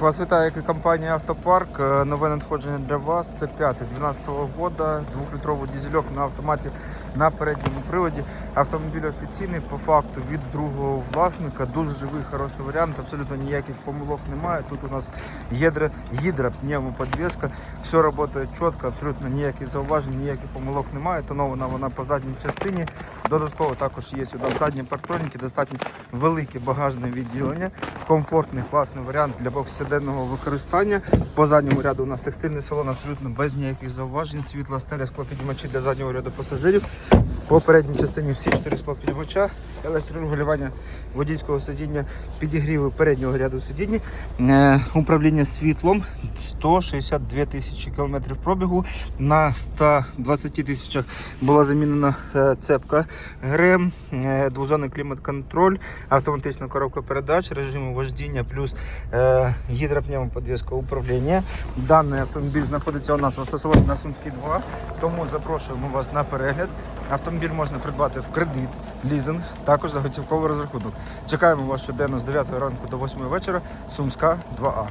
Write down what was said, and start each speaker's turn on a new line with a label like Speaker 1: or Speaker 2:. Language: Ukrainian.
Speaker 1: Вас вітає компанія Автопарк. Е, Нове надходження для вас. Це 5 12 года, двохлітровий дизельок на автоматі на передньому приводі. Автомобіль офіційний по факту від другого власника. Дуже живий, хороший варіант. Абсолютно ніяких помилок немає. Тут у нас гідра, гідра пневмоподвеска. Все працює чітко, абсолютно ніяких зауважень, ніяких помилок немає. Тонована вона по задній частині. Додатково також є сюди задні партроніки, достатньо велике багажне відділення, комфортний, класний варіант для повсякденного використання. По задньому ряду у нас текстильний салон абсолютно без ніяких зауважень, світла, стеля, склопідіймачі для заднього ряду пасажирів. По передній частині всі чотири склопідіймача, електрорегулювання водійського сидіння, підігріви переднього ряду сидіння, е, управління світлом 162 тисячі кілометрів пробігу. На 120 тисячах була замінена е, цепка ГРМ, е, двозонний клімат-контроль, автоматична коробка передач, режиму вождіння, плюс гідропневмоподвіска управління. Даний автомобіль знаходиться у нас в автосалоні на Сумській 2, тому запрошуємо вас на перегляд. Автомобіль можна придбати в кредит, лізинг, також за готівковий розрахунок. Чекаємо вас щоденно з 9 ранку до 8 вечора. Сумська 2А.